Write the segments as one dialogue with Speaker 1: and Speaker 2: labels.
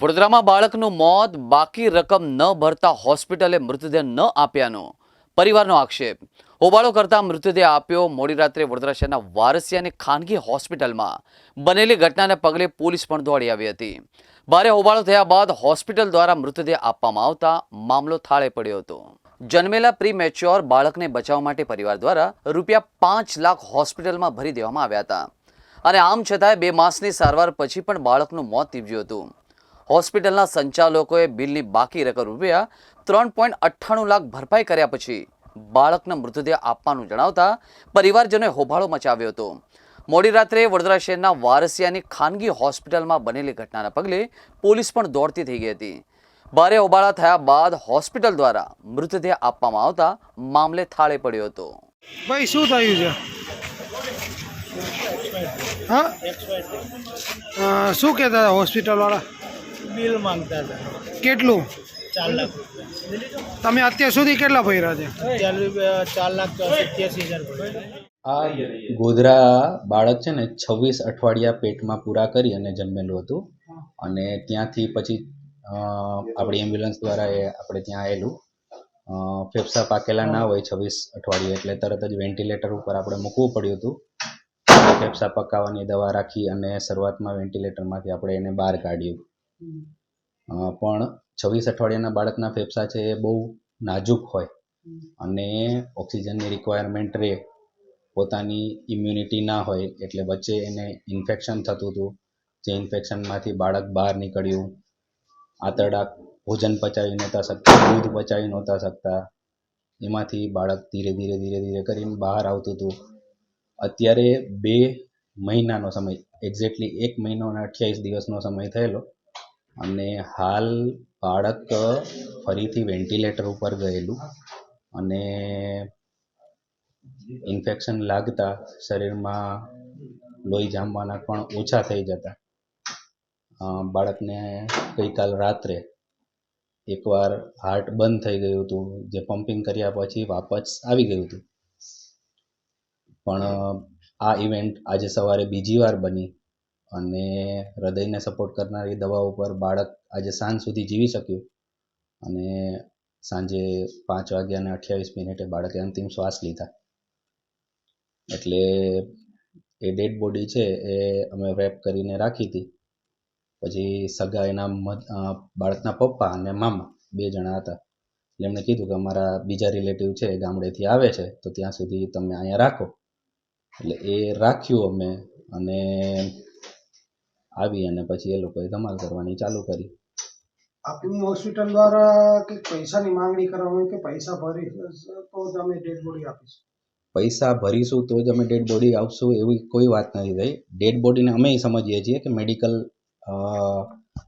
Speaker 1: વડોદરામાં બાળકનું મોત, બાકી રકમ ન ભરતા હોસ્પિટલે મૃતદેહ ન આપ્યાનો પરિવારનો આક્ષેપ. હોબાળો કરતા મૃતદેહ આપ્યો મોડી રાત્રે વડોદરા શહેરના વારસિયાની ખાનગી હોસ્પિટલમાં. બનેલી ઘટનાને પગલે પોલીસ પણ દોડી આવી હતી. ભારે હોબાળો થયા બાદ હોસ્પિટલ દ્વારા મૃતદેહ આપવામાં આવતા મામલો થાળે પડ્યો હતો. જન્મેલા પ્રી મેચ્યોર બાળકને બચાવવા માટે પરિવાર દ્વારા રૂપિયા પાંચ લાખ હોસ્પિટલમાં ભરી દેવામાં આવ્યા હતા. અને આમ છતાંય બે માસની સારવાર પછી પણ બાળકનું મોત નીપજ્યું હતું. હોસ્પિટલના સંચાલકોએ બિલની બાકી રકમ રૂપિયા ત્રણ પોઈન્ટ અઠ્ઠાણું લાખ ભરપાઈ કર્યા પછી બાળકને મૃતદેહ આપવાનું જણાવતા પરિવારજનોએ હોબાળો મચાવ્યો હતો. મોડી રાત્રે વડોદરા શહેરના વારસિયાની ખાનગી હોસ્પિટલમાં બનેલી ઘટનાના પગલે પોલીસ પણ દોડતી થઈ ગઈ હતી. ભારે હોબાળા થયા બાદ હોસ્પિટલ દ્વારા મૃતદેહ આપવામાં આવતા મામલે થાળે પડ્યો હતો.
Speaker 2: ભાઈ, શું થયું છે? હા? શું કહેતા હતા હોસ્પિટલવાળા?
Speaker 3: બિલ માંગતા હતા.
Speaker 2: કેટલું?
Speaker 3: ચાર લાખ
Speaker 2: તમે અત્યાર સુધી કેટલા ભર્યા છે?
Speaker 3: ચાર લાખ સિત્યાસી હજાર
Speaker 4: આ ગોધરા બાળક છે ને છવ્વીસ અઠવાડિયા પેટમાં પૂરા કરી અને જન્મેલું હતું. અને ત્યાંથી પછી આપણી એમ્બ્યુલન્સ દ્વારા એ આપણે ત્યાં આવેલું. ફેફસા પાકેલા ના હોય છવ્વીસ અઠવાડિયે એટલે તરત જ વેન્ટિલેટર ઉપર આપણે મૂકવું પડ્યું હતું. ફેફસા પકાવવાની દવા રાખી અને શરૂઆતમાં વેન્ટિલેટરમાંથી આપણે એને બહાર કાઢ્યું. પણ છવ્વીસ અઠવાડિયાના બાળકના ફેફસા છે એ બહુ નાજુક હોય. અને ઓક્સિજનની રિક્વાયરમેન્ટ રહે પોતાની ઇમ્યુનિટી ના હોય, એટલે વચ્ચે એને ઇન્ફેક્શન થતું હતું. જે ઇન્ફેક્શનમાંથી બાળક બહાર નીકળ્યું. આંતરડા ભોજન પચાવી નહોતા શકતા, દૂધ પચાવી નહોતા શકતા. એમાંથી બાળક ધીરે ધીરે ધીરે ધીરે કરીને બહાર આવતું હતું. અત્યારે બે મહિનાનો સમય એક્ઝેક્ટલી એક મહિનો અને અઠ્યાવીસ દિવસનો સમય થયેલો. અને હાલ બાળક ફરીથી વેન્ટિલેટર ઉપર ગયેલું અને ઇન્ફેક્શન લાગતા શરીરમાં લોહી જામવાના પણ ઓછા થઈ જતા. બાળકને ગઈકાલ રાત્રે એકવાર હાર્ટ બંધ થઈ ગયું હતું, જે પમ્પિંગ કર્યા પછી વાપસ આવી ગયું હતું. પણ આ ઇવેન્ટ આજે સવારે બીજી વાર બની અને હૃદયને સપોર્ટ કરનારી દવાઓ ઉપર બાળક આજે સાંજ સુધી જીવી શક્યું. અને સાંજે પાંચ વાગ્યા અને અઠ્યાવીસ મિનિટે બાળકે અંતિમ શ્વાસ લીધા. એટલે એ ડેડ બોડી છે એ અમે રેપ કરીને રાખી હતી. પછી સગા એના બાળકના પપ્પા અને મામા બે જણા હતા. એટલે એમણે કીધું કે અમારા બીજા રિલેટિવ છે ગામડેથી આવે છે તો ત્યાં સુધી તમે અહીંયા રાખો. એટલે એ રાખ્યું અમે અને આવી અને પછી એ લોકોએ ધમાલ કરવાની ચાલુ કરી.
Speaker 2: આપની હોસ્પિટલ દ્વારા કે પૈસાની માંગણી કરવામાં કે પૈસા ભરી તો તમે ડેડ બોડી આપીશું?
Speaker 4: પૈસા ભરીશું તો જ અમે ડેડ બોડી આપશું એવી કોઈ વાત નથી થઈ. ડેડ બોડીને અમે સમજીએ છીએ કે મેડિકલ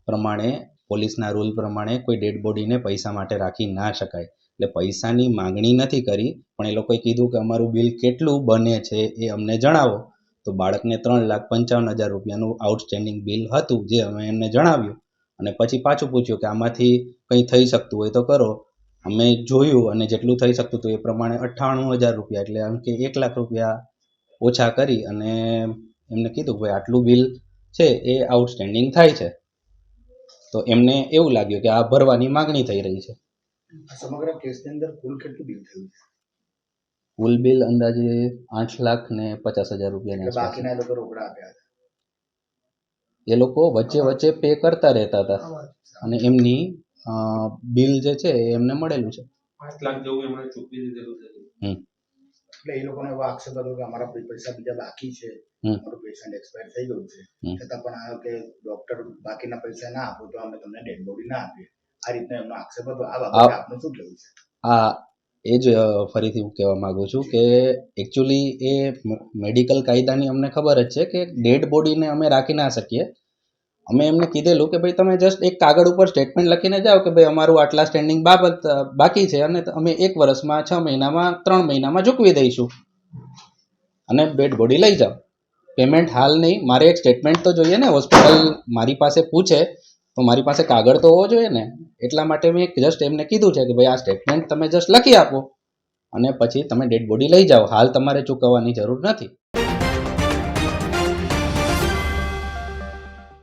Speaker 4: પ્રમાણે પોલીસના રૂલ પ્રમાણે કોઈ ડેડ બોડીને પૈસા માટે રાખી ના શકાય. એટલે પૈસાની માંગણી નથી કરી પણ એ લોકોએ કીધું કે અમારું બિલ કેટલું બને છે એ અમને જણાવો. તો બાળકને ત્રણ લાખ પંચાવન હજાર રૂપિયાનું આઉટસ્ટેન્ડિંગ બિલ હતું જે અમે એમને જણાવ્યું. અને પછી પાછું પૂછ્યું કે આમાંથી કંઈ થઈ શકતું હોય તો કરો. અમે જોયું અને જેટલું થઈ શકતું હતું એ પ્રમાણે અઠ્ઠાણું હજાર રૂપિયા એટલે આમ કે એક લાખ રૂપિયા ઓછા કરી અને એમને કીધું ભાઈ આટલું બિલ છે એ આઉટસ્ટેન્ડિંગ થાય છે. તો એમને એવું લાગ્યું કે આ ભરવાની માગણી થઈ રહી છે.
Speaker 5: સમગ્ર કેસની અંદર કુલ કેટલું બિલ થયું
Speaker 4: કુલ બિલ અંદાજે આઠ લાખ ને પચાસ હજાર રૂપિયાની
Speaker 5: એટલે
Speaker 4: આસપાસ.
Speaker 5: બાકીના લોકો રોકડા આપ્યા હતા.
Speaker 4: એ લોકો વચ્ચે વચ્ચે પે કરતા રહેતા હતા. અને એમની બિલ જે છે એ એમને મળેલું છે.
Speaker 6: પાંચ લાખ જેવું એમણે ચૂકવી દીધેલું છે.
Speaker 5: એટલે એ લોકોનો એવો આક્ષેપ હતો કે અમારા પૈસા બીજા બાકી છે. અમારું પેશન્ટ એક્સપાયર થઈ ગયું છે. છતાં પણ આ કે ડોક્ટર બાકીના પૈસા ના આપો તો અમે તમને ડેડ બોડી ના આપીએ. આ રીતનો એમનો આક્ષેપ હતો. આ બાબતે આપનું શું કહેવું છે?
Speaker 4: આ એ જ ફરીથી હું કહેવા માગું છું કે એકચ્યુઅલી એ મેડિકલ કાયદાની અમને ખબર જ છે કે ડેડ બોડીને અમે રાખી ના શકીએ. અમે એમને કીધેલું કે ભાઈ તમે જસ્ટ એક કાગળ ઉપર સ્ટેટમેન્ટ લખીને જાઓ કે ભાઈ અમારું આટલા સ્ટેન્ડિંગ બાબત બાકી છે અને અમે એક વર્ષમાં, છ મહિનામાં, ત્રણ મહિનામાં ચૂકવી દઈશું. અને ડેડ બોડી લઈ જાઓ. પેમેન્ટ હાલ નહીં. મારે એક સ્ટેટમેન્ટ તો જોઈએ ને હોસ્પિટલ મારી પાસે પૂછે તો મારી પાસે કાગળ તો હોવો જોઈએ ને? એટલા માટે મેં જસ્ટ એમને કીધું છે કે ભાઈ, આ સ્ટેટમેન્ટ તમે જસ્ટ લખી આપો. અને પછી તમે ડેડ બોડી લઈ જાઓ. હાલ તમારે ચૂકવવાની જરૂર નથી.